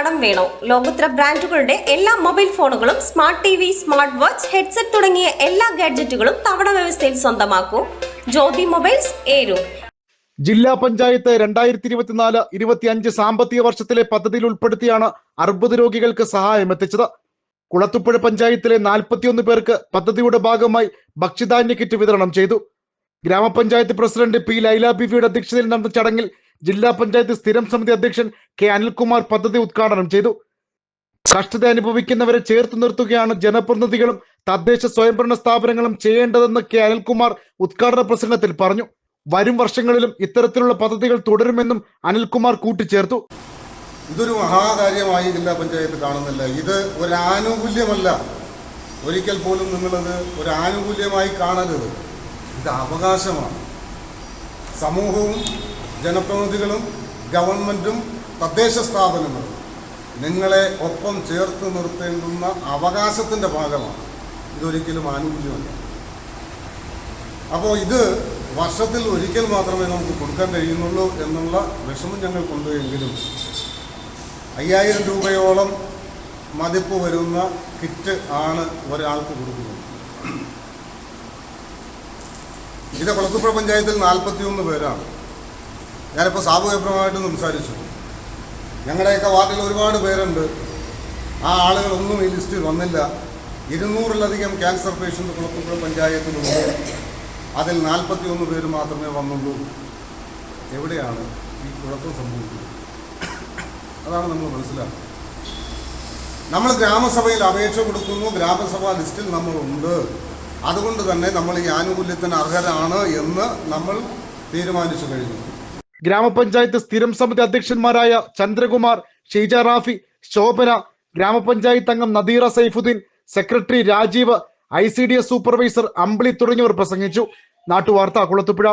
കടം വേണോ? ലോകോത്തര ബ്രാൻഡുകളുടെ എല്ലാ മൊബൈൽ ഫോണുകളും smart T V smart watch headset തുടങ്ങിയ എല്ലാ ഗാഡ്ജറ്റുകളും തവണ വ്യവസ്ഥയിൽ സ്വന്തമാക്കൂ. ജ്യോതി മൊബൈൽസ് ഏരൂർ ജില്ലാ പഞ്ചായത്ത് രണ്ടായിരത്തി ഇരുപത്തിനാല് ഇരുപത്തിയഞ്ച് സാമ്പത്തിക വർഷത്തിലെ പദ്ധതിയിൽ ഉൾപ്പെടുത്തിയാണ് അർബുദ രോഗികൾക്ക് സഹായം എത്തിച്ചത്. കുളത്തുപ്പുഴ പഞ്ചായത്തിലെ നാൽപ്പത്തിയൊന്ന് പേർക്ക് പദ്ധതിയുടെ ഭാഗമായി ഭക്ഷ്യധാന്യ കിറ്റ് വിതരണം ചെയ്തു. ഗ്രാമപഞ്ചായത്ത് പ്രസിഡന്റ് പി ലൈല ബിബിയുടെ അധ്യക്ഷതയിൽ നടന്ന ചടങ്ങിൽ ജില്ലാ പഞ്ചായത്ത് സ്ഥിരം സമിതി അധ്യക്ഷൻ കെ അനിൽകുമാർ പദ്ധതി ഉദ്ഘാടനം ചെയ്തു. കഷ്ടത അനുഭവിക്കുന്നവരെ ചേർത്ത് നിർത്തുകയാണ് ജനപ്രതിനിധികളും തദ്ദേശ സ്വയംഭരണ സ്ഥാപനങ്ങളും ചെയ്യേണ്ടതെന്ന് കെ അനിൽകുമാർ ഉദ്ഘാടന പ്രസംഗത്തിൽ പറഞ്ഞു. വരും വർഷങ്ങളിലും ഇത്തരത്തിലുള്ള പദ്ധതികൾ തുടരുമെന്നും അനിൽകുമാർ കൂട്ടിച്ചേർത്തു. ഇതൊരു മഹാകാര്യമായി ജില്ലാ പഞ്ചായത്ത് കാണുന്നില്ല. ഇത് ഒരു ആനുകൂല്യമല്ല ഒരിക്കൽ പോലും നിങ്ങളത് ഒരു ആനുകൂല്യമായി കാണരുത്. ഇത് അവകാശമാണ്. സമൂഹവും ജനപ്രതിനിധികളും ഗവൺമെന്റും തദ്ദേശ സ്ഥാപനങ്ങളും നിങ്ങളെ ഒപ്പം ചേർത്ത് നിർത്തേണ്ടുന്ന അവകാശത്തിന്റെ ഭാഗമാണ്. ഇതൊരിക്കലും ആനുകൂല്യമല്ല. അപ്പോൾ ഇത് വർഷത്തിൽ ഒരിക്കൽ മാത്രമേ നമുക്ക് കൊടുക്കാൻ കഴിയുന്നുള്ളൂ എന്നുള്ള വിഷമം ഞങ്ങൾക്കുണ്ട് എങ്കിലും അയ്യായിരം രൂപയോളം മതിപ്പ് വരുന്ന കിറ്റ് ആണ് ഒരാൾക്ക് കൊടുക്കുന്നത്. ഇത് കൊളത്തുപ്പുഴ പഞ്ചായത്തിൽ നാൽപ്പത്തിയൊന്ന് പേരാണ്. ഞാനിപ്പോൾ സാമൂഹ്യപരമായിട്ട് സംസാരിച്ചു. ഞങ്ങളുടെയൊക്കെ വാർഡിൽ ഒരുപാട് പേരുണ്ട്. ആ ആളുകളൊന്നും ഈ ലിസ്റ്റിൽ വന്നില്ല. ഇരുന്നൂറിലധികം ക്യാൻസർ പേഷ്യന്റ് കുളത്തുപ്പുഴ പഞ്ചായത്തിലുണ്ട്. അതിൽ നാൽപ്പത്തി ഒന്ന് പേര് മാത്രമേ വന്നുള്ളൂ. എവിടെയാണ് ഈ കുഴപ്പം സംഭവിക്കുന്നത്? അതാണ് നമ്മൾ മനസ്സിലാക്കുന്നത്. നമ്മൾ ഗ്രാമസഭയിൽ അപേക്ഷ കൊടുക്കുന്നു. ഗ്രാമസഭാ ലിസ്റ്റിൽ നമ്മളുണ്ട്. അതുകൊണ്ട് തന്നെ നമ്മൾ ഈ ആനുകൂല്യത്തിന് അർഹരാണ് എന്ന് നമ്മൾ തീരുമാനിച്ചു കഴിഞ്ഞു. ഗ്രാമപഞ്ചായത്ത് സ്ഥിരം സമിതി അധ്യക്ഷന്മാരായ ചന്ദ്രകുമാർ ഷീജ റാഫി ശോഭന ഗ്രാമപഞ്ചായത്ത് അംഗം Nadeera Saifuddin secretary Rajeev I supervisor Ambili തുടങ്ങിയവർ പ്രസംഗിച്ചു. നാട്ടുവാർത്ത കുളത്തുപുഴ.